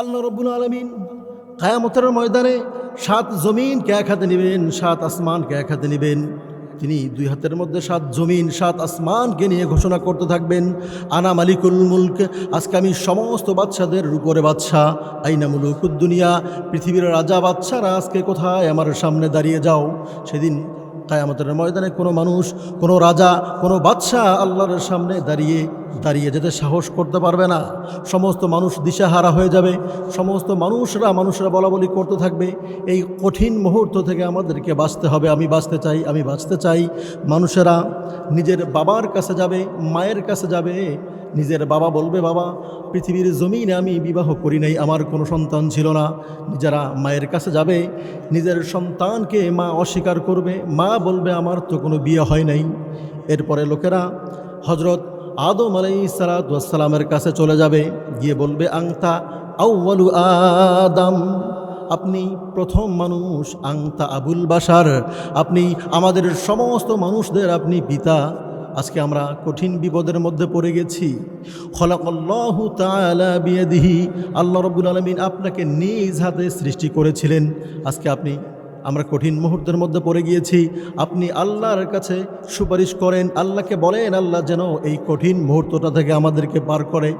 আল্লাহ রব্বুল আলমিন কায়ামতের ময়দানে সাত জমিনকে এক হাতে নেবেন, সাত আসমান আসমানকে এক হাতে নেবেন। তিনি দুই হাতের মধ্যে সাত জমিন, সাত আসমানকে নিয়ে ঘোষণা করতে থাকবেন। আনা মালিকুল মুলক, আজকে আমি সমস্ত বাচ্চাদের উপরে বাচ্চা আইনা মুলুকুদ্দুনিয়া পৃথিবীর রাজা বাচ্চারা আজকে কোথায়? আমার সামনে দাঁড়িয়ে যাও। সেদিন কায়ামতের ময়দানে কোনো মানুষ, কোনো রাজা, কোনো বাদশাহ আল্লাহর সামনে দাঁড়িয়ে দাঁড়িয়ে যেতে সাহস করতে পারবে না। সমস্ত মানুষ দিশাহারা হয়ে যাবে। সমস্ত মানুষরা মানুষরা বলা বলি করতে থাকবে। এই কঠিন মুহূর্ত থেকে আমাদেরকে বাঁচতে হবে। আমি বাঁচতে চাই, আমি বাঁচতে চাই। মানুষেরা নিজের বাবার কাছে যাবে, মায়ের কাছে যাবে নিজের বাবা বলবে, বাবা, পৃথিবীর জমিনে আমি বিবাহ করি নাই, আমার কোনো সন্তান ছিল না। যারা মায়ের কাছে যাবে, নিজের সন্তানকে মা অস্বীকার করবে, মা বলবে, আমার তো কোনো বিয়ে হয় নাই। এরপরে লোকেরা হজরত আদম আলাই সালাতামের কাছে চলে যাবে, গিয়ে বলবে, আংতা আউ্বালু আদাম, আপনি প্রথম মানুষ, আংতা আবুল বাসার আপনি আমাদের সমস্ত মানুষদের আপনি পিতা। আজকে আমরা কঠিন বিপদের মধ্যে পড়ে গেছি। খলাকল্লাহু বিয়াদিহি। আল্লাহ রব্বুল আলমিন আপনাকে নিজ হাতে সৃষ্টি করেছিলেন। আজকে আপনি, আমরা কঠিন মুহূর্তের মধ্যে পড়ে গিয়েছি। আপনি আল্লাহর কাছে সুপারিশ করেন, আল্লাহকে বলেন, আল্লাহ যেন এই কঠিন মুহূর্তটা থেকে আমাদেরকে পার করে।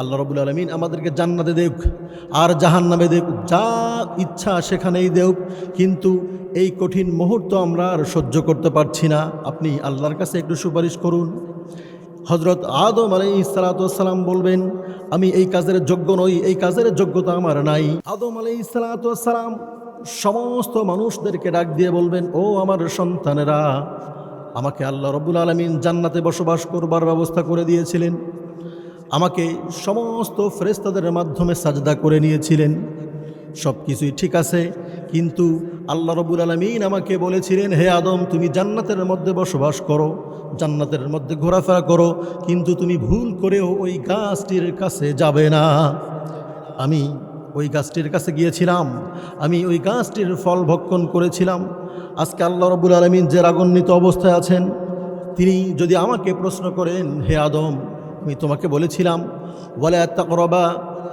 আল্লাহ রবুল আলমিন আমাদেরকে জান্নাতে দেউক, আর জাহান নামে যা ইচ্ছা সেখানেই দেউক। কিন্তু এই কঠিন মুহূর্ত আমরা আর সহ্য করতে পারছি না। আপনি আল্লাহর কাছে একটু সুপারিশ করুন। হজরত আদম আলাই সালাতাম বলবেন, আমি এই কাজের যোগ্য নই, এই কাজের যোগ্যতা আমার নাই। আদম আলাই সালাতাম সমস্ত মানুষদেরকে ডাক দিয়ে বলবেন, ও আমার সন্তানেরা, আমাকে আল্লাহ রবুল আলমিন জান্নাতে বসবাস করবার ব্যবস্থা করে দিয়েছিলেন। আমাকে সমস্ত ফেরেস্তাদের মাধ্যমে সাজদা করে নিয়েছিলেন। সব কিছুই ঠিক আছে, কিন্তু আল্লাহ রবুল আলমিন আমাকে বলেছিলেন, হে আদম, তুমি জান্নাতের মধ্যে বসবাস করো, জান্নাতের মধ্যে ঘোরাফেরা করো, কিন্তু তুমি ভুল করেও ওই গাছটির কাছে যাবে না। আমি ওই গাছটির কাছে গিয়েছিলাম, আমি ওই গাছটির ফল ভক্ষণ করেছিলাম। আজকে আল্লাহ রবুল আলমিন যে রাগান্বিত অবস্থায় আছেন, তিনি যদি আমাকে প্রশ্ন করেন, হে আদম, আমি তোমাকে বলেছিলাম বলে একটা করবা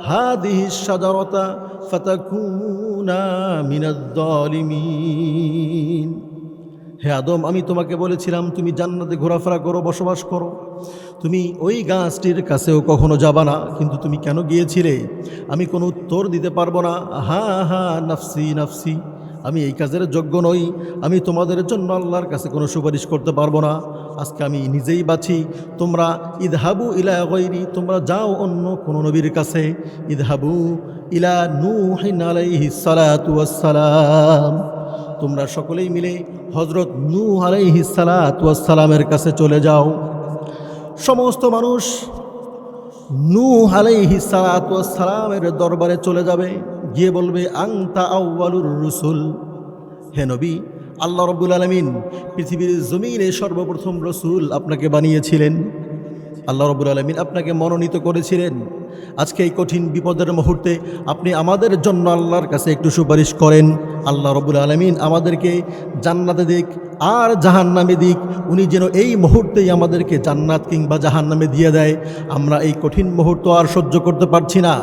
হাদিহি সাজারতা ফাতাকুনা মিনাদ্দালিমিন হে আদম, আমি তোমাকে বলেছিলাম, তুমি জান্নাতে ঘোরাফেরা করো, বসবাস করো। তুমি ওই গাছটির কাছেও কখনো যাবা না, কিন্তু তুমি কেন গিয়েছিলে? আমি কোনো উত্তর দিতে পারব না। হা হা, নাফসি নাফসি, আমি এই কাজের যোগ্য নই। আমি তোমাদের জন্য আল্লাহর কাছে কোনো সুপারিশ করতে পারব না। আজকে আমি নিজেই বাছি তোমরা ইদহাবু ইলা গৈরি তোমরা যাও অন্য কোনো নবীর কাছে। ইদহাবু ইলা নুহিন আলাইহি তোমরা সকলেই মিলে হজরত নূ আলাইহি সালাতু কাছে চলে যাও। সমস্ত মানুষ নূ আলাইহি সালাতু দরবারে চলে যাবে। গিয়ে বলবে আংতা আউ্বালুর রসুল। হে নবী আল্লাহ রব্বুল আলমিন পৃথিবীর জমিনে সর্বপ্রথম রসুল আপনাকে বানিয়েছিলেন। আল্লাহ রবুল আলমিন আপনাকে মনোনীত করেছিলেন। আজকে এই কঠিন বিপদের মুহূর্তে আপনি আমাদের জন্য আল্লাহর কাছে একটু সুপারিশ করেন। আল্লাহ রব্বুল আলমিন আমাদেরকে জান্নাতে দিক আর জাহান নামে দিক। উনি যেন এই মুহূর্তেই আমাদেরকে জান্নাত কিংবা জাহান নামে দিয়ে দেয়। আমরা এই কঠিন মুহূর্ত আর সহ্য করতে পারছি না।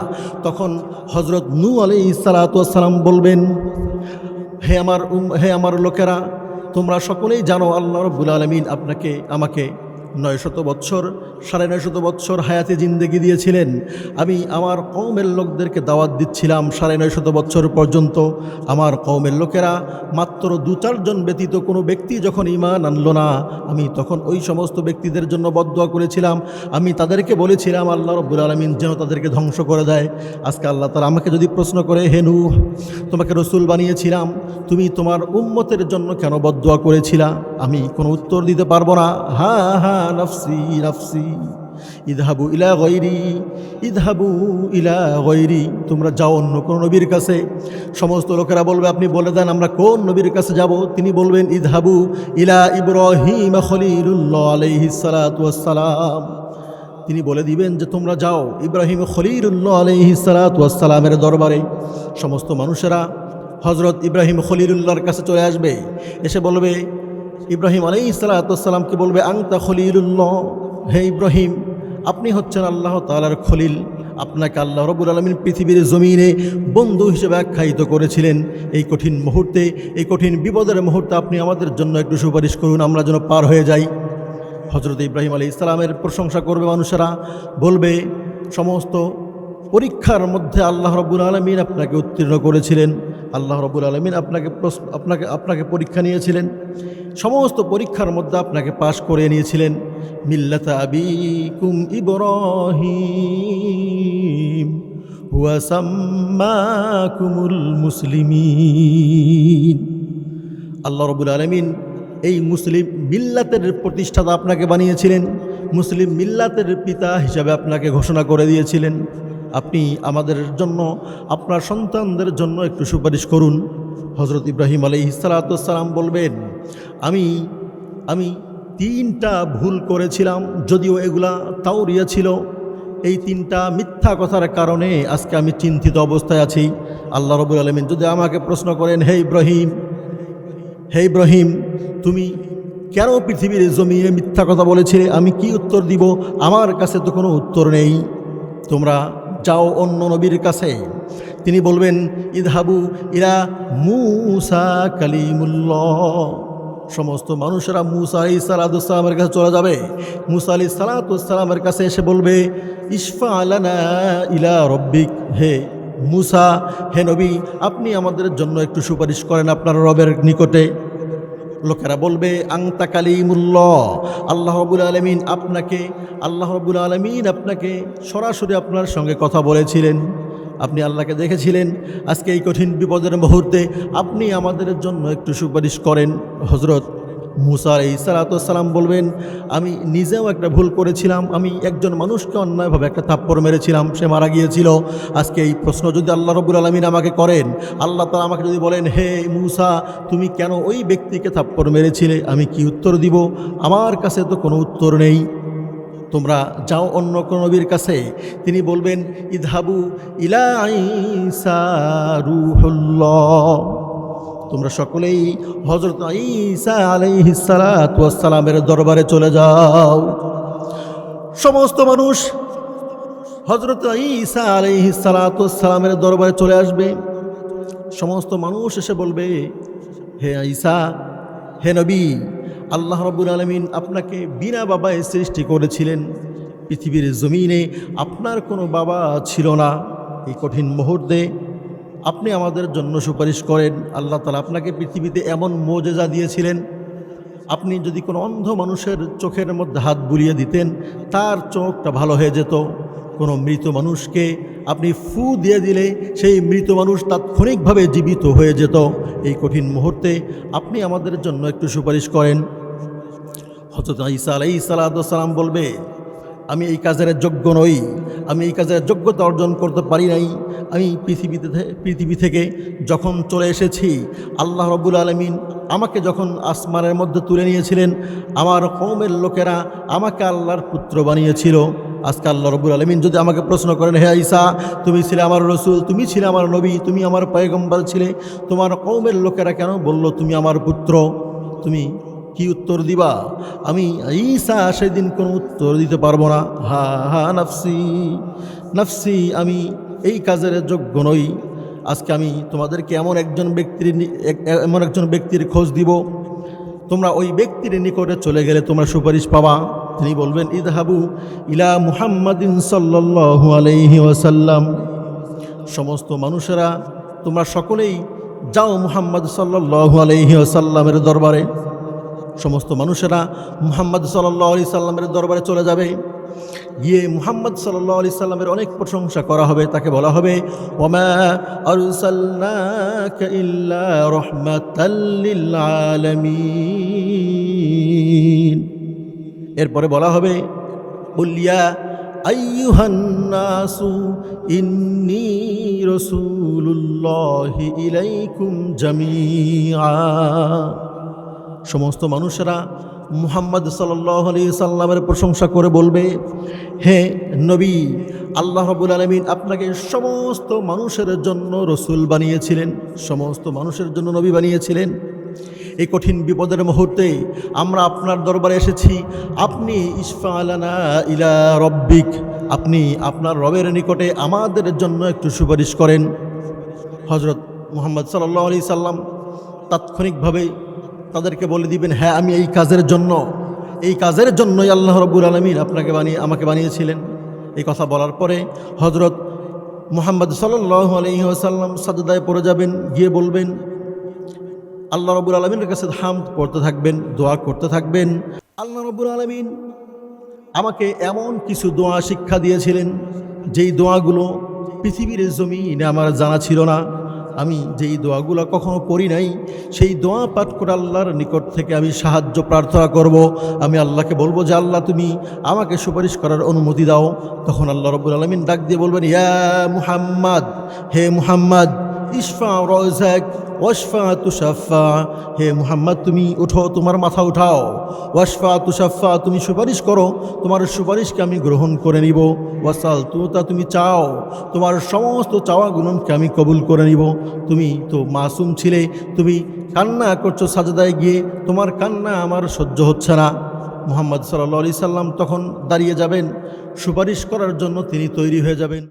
তখন হজরত নু আলি সালাতাম বলবেন হে আমার হে আমার লোকেরা তোমরা সকলেই জানো আল্লাহ রব্বুল আলমিন আপনাকে আমাকে নয় শত বৎসর, সাড়ে নয় শত বৎসর হায়াতে জিন্দেগি দিয়েছিলেন। আমি আমার কৌমের লোকদেরকে দাওয়াত দিচ্ছিলাম সাড়ে নয় শত বৎসর পর্যন্ত। আমার কৌমের লোকেরা মাত্র দু চারজন ব্যতীত কোনো ব্যক্তি যখন ইমান আনলো না, আমি তখন ওই সমস্ত ব্যক্তিদের জন্য বদোয়া করেছিলাম। আমি তাদেরকে বলেছিলাম, আল্লাহ রব্বুল আলমিন যেন তাদেরকে ধ্বংস করে দেয়। আজকে আল্লাহ তারা আমাকে যদি প্রশ্ন করে হেনু তোমাকে রসুল বানিয়েছিলাম, তুমি তোমার উম্মতের জন্য কেন বদোয়া করেছিলা? আমি কোনো উত্তর দিতে পারব না। হ্যাঁ হা নফসি নফসি ইদহাবু ইলা গৈরি ইদহাবু ইলা গৈরি তোমরা যাও অন্য কোন নবীর কাছে। সমস্ত লোকেরা বলবে, আপনি বলে দেন, আমরা কোন নবীর কাছে যাব? তিনি বলবেন, ইদহাবু ইলা ইব্রাহিম খলিলুল্লাহ আলাইহিস সালাতু ওয়াস সালাম তিনি বলে দিবেন যে, তোমরা যাও ইব্রাহিম খলিলুল্লাহ আলহি সালাতামের দরবারে। সমস্ত মানুষেরা হজরত ইব্রাহিম খলিলুল্লাহর কাছে চলে আসবে। এসে বলবে ইব্রাহিম আলাই সালাতামকে বলবে? আংতা খলিলুল্লাহ। হে ইব্রাহিম, আপনি হচ্ছেন আল্লাহ তালার খলিল। আপনাকে আল্লাহ রবুল আলমিন পৃথিবীর জমিনে বন্ধু হিসেবে আখ্যায়িত করেছিলেন। এই কঠিন মুহূর্তে, এই কঠিন বিপদের মুহূর্তে আপনি আমাদের জন্য একটু সুপারিশ করুন, আমরা যেন পার হয়ে যাই। হজরত ইব্রাহিম আলী ইসলামের প্রশংসা করবে মানুষেরা, বলবে, সমস্ত পরীক্ষার মধ্যে আল্লাহ রব্বুল আলমিন আপনাকে উত্তীর্ণ করেছিলেন। আল্লাহ রব্বুল আলমিন আপনাকে আপনাকে আপনাকে পরীক্ষা নিয়েছিলেন। সমস্ত পরীক্ষার মধ্যে আপনাকে পাশ করে নিয়েছিলেন। মিল্লাতা আবিকুম ইব্রাহিম, হুয়া সাম্মাকুমুল মুসলিমিন। আল্লাহ রবুল আলমিন এই মুসলিম মিল্লাতের প্রতিষ্ঠাতা আপনাকে বানিয়েছিলেন। মুসলিম মিল্লাতের পিতা হিসাবে আপনাকে ঘোষণা করে দিয়েছিলেন। আপনি আমাদের জন্য, আপনার সন্তানদের জন্য একটু সুপারিশ করুন। হজরত ইব্রাহিম আলী সালাতাম বলবেন আমি আমি তিনটা ভুল করেছিলাম, যদিও এগুলা তাওরিয়া ছিল। এই তিনটা মিথ্যা কথার কারণে আজকে আমি চিন্তিত অবস্থায় আছি। আল্লাহ রবুল আলমিন যদি আমাকে প্রশ্ন করেন, হে ইব্রাহিম হে ইব্রাহিম, তুমি কেন পৃথিবীর জমিয়ে মিথ্যা কথা বলেছিলে? আমি কি উত্তর দিব? আমার কাছে তো কোনো উত্তর নেই। তোমরা যাও অন্য নবীর কাছে। তিনি বলবেন, ইদহাবু ইরা মুসা কালিমুল্লাহ। সমস্ত মানুষেরা মুসা আলি সালাদুসালামের কাছে চলে যাবে। মুসা আলি সালাতুসালামের কাছে এসে বলবে ইসফা আলানা ইলা রব্বিক। হে মুসা, হে নবী, আপনি আমাদের জন্য একটু সুপারিশ করেন আপনার রবের নিকটে। লোকেরা বলবে আংতা কালিমুল্লাহ। আল্লাহ রবুল আলমিন আপনাকে, আল্লাহ রবুল আলমিন আপনাকে সরাসরি আপনার সঙ্গে কথা বলেছিলেন। আপনি আল্লাহকে দেখেছিলেন। আজকে এই কঠিন বিপদের মুহূর্তে আপনি আমাদের জন্য একটু সুপারিশ করেন। হজরত মুসা সালাতাম বলবেন, আমি নিজেও একটা ভুল করেছিলাম। আমি একজন মানুষকে অন্যায়ভাবে একটা থাপ্পড় মেরেছিলাম। সে মারা গিয়েছিল। আজকে এই প্রশ্ন যদি আল্লাহ রবুল আলমিন আমাকে করেন, আল্লাহ তালা আমাকে যদি বলেন, হে মুসা, তুমি কেন ওই ব্যক্তিকে থাপ্পড় মেরেছিলে? আমি কি উত্তর দিব? আমার কাছে তো কোনো উত্তর নেই। তোমরা যাও অন্য কোনো নবীর কাছে। তিনি বলবেন ইধাবু ইলা তোমরা সকলেই হজরত ঈসা আলাইহিসালামের দরবারে চলে যাও। সমস্ত মানুষ হজরত ঈসা আলাইহিসালামের দরবারে চলে আসবে। সমস্ত মানুষ এসে বলবে, হে ঈসা, হে নবী আল্লাহ রবুল আলমিন আপনাকে বিনা বাবায় সৃষ্টি করেছিলেন। পৃথিবীর জমিনে আপনার কোনো বাবা ছিল না। এই কঠিন মুহূর্তে আপনি আমাদের জন্য সুপারিশ করেন। আল্লাহ তালা আপনাকে পৃথিবীতে এমন মোজেজা দিয়েছিলেন। আপনি যদি কোনো অন্ধ মানুষের চোখের মধ্যে হাত বুলিয়ে দিতেন, তার চোখটা ভালো হয়ে যেত। কোনো মৃত মানুষকে আপনি ফু দিয়ে দিলে সেই মৃত মানুষ তাৎক্ষণিকভাবে জীবিত হয়ে যেত। এই কঠিন মুহূর্তে আপনি আমাদের জন্য একটু সুপারিশ করেন। হজরত ঈসা আলাই সালাম বলবে, আমি এই কাজের যোগ্য নই, আমি এই কাজের যোগ্যতা অর্জন করতে পারি নাই। আমি পৃথিবীতে পৃথিবী থেকে যখন চলে এসেছি, আল্লাহ রবুল আলমিন আমাকে যখন আসমানের মধ্যে তুলে নিয়েছিলেন, আমার কৌমের লোকেরা আমাকে আল্লাহর পুত্র বানিয়েছিল। আজকে আল্লাহ রবুল আলমিন যদি আমাকে প্রশ্ন করেন, হে ঈসা, তুমি ছিলে আমার রসুল, তুমি ছিলে আমার নবী, তুমি আমার পয়গম্বর ছিলে, তোমার কৌমের লোকেরা কেন বলল তুমি আমার পুত্র? তুমি কি উত্তর দিবা? আমি ঈসা সেদিন কোনো উত্তর দিতে পারব না। হা হা, নাফসি নাফসি, আমি এই কাজের যোগ্য নই। আজকে আমি তোমাদেরকে এমন একজন ব্যক্তির এমন একজন ব্যক্তির খোঁজ দিব। তোমরা ওই ব্যক্তির নিকটে চলে গেলে তোমরা সুপারিশ পাবা। তিনি বলবেন, ইদহাবু ইলা মুহাম্মাদিন সাল্লাল্লাহু আলাইহি ওয়াসাল্লাম। সমস্ত মানুষেরা, তোমরা সকলেই যাও মুহাম্মদ সাল্লাল্লাহু আলাইহি ওয়াসাল্লামের দরবারে। সমস্ত মানুষেরা মুহাম্মদ সাল্লাহ আলি সাল্লামের দরবারে চলে যাবে। গিয়ে মুহাম্মদ সাল্লাহ আলি সাল্লামের অনেক প্রশংসা করা হবে, তাকে বলা হবে, ওমা এরপরে বলা হবে আইয়ুহান্নাসু ইন্নি রসুলুল্লাহি ইলাইকুম জামিআ। সমস্ত মানুষেরা মুহাম্মদ সাল্লাহ সাল্লামের প্রশংসা করে বলবে, হে নবী, আল্লাহ রবুল আলমিন আপনাকে সমস্ত মানুষের জন্য রসুল বানিয়েছিলেন, সমস্ত মানুষের জন্য নবী বানিয়েছিলেন। এই কঠিন বিপদের মুহূর্তে আমরা আপনার দরবারে এসেছি। আপনি ইসফা আলানা ইলা রব্বিক, আপনি আপনার রবের নিকটে আমাদের জন্য একটু সুপারিশ করেন। হজরত মুহাম্মদ সাল্লাহ আলি সাল্লাম তাৎক্ষণিকভাবে তাদেরকে বলে দিবেন হ্যাঁ আমি এই কাজের জন্য, এই কাজের জন্যই আল্লাহ রব্বুল আলমিন আপনাকে বানিয়ে, আমাকে বানিয়েছিলেন। এই কথা বলার পরে হজরত মোহাম্মদ সাল্লাহ আলহি আসাল্লাম সাজদায় পড়ে যাবেন, গিয়ে বলবেন, আল্লাহ রবুল আলমিনের কাছে হাম করতে থাকবেন, দোয়া করতে থাকবেন। আল্লাহ রবুল আলমিন আমাকে এমন কিছু দোয়া শিক্ষা দিয়েছিলেন, যেই দোয়াগুলো পৃথিবীর জমিনে আমার জানা ছিল না। আমি যেই দোয়াগুলো কখনো করি নাই, সেই দোয়া পাঠ করে আল্লাহর নিকট থেকে আমি সাহায্য, প্রার্থনা করব। আমি আল্লাহকে বলব যে, আল্লাহ তুমি আমাকে সুপারিশ করার অনুমতি দাও। তখন আল্লাহ রবুল আলমিন ডাক দিয়ে বলবেন, ইয়া মুহাম্মদ, হে মুহাম্মদ ইশফা রজাক ওয়াশফা তুষাফা হে মুহাম্মদ, তুমি উঠো তোমার মাথা উঠাও। ওয়াশফা তুষাফা তুমি সুপারিশ করো, তোমার সুপারিশকে আমি গ্রহণ করে নিব। ওয়াসাল তু তুমি চাও, তোমার সমস্ত চাওয়াগুলোকে আমি কবুল করে নিব। তুমি তো মাসুম ছিলে, তুমি কান্না করছ সাজদায় গিয়ে, তোমার কান্না আমার সহ্য হচ্ছে না। মুহাম্মদ সাল্লা সাল্লাম তখন দাঁড়িয়ে যাবেন। সুপারিশ করার জন্য তিনি তৈরি হয়ে যাবেন।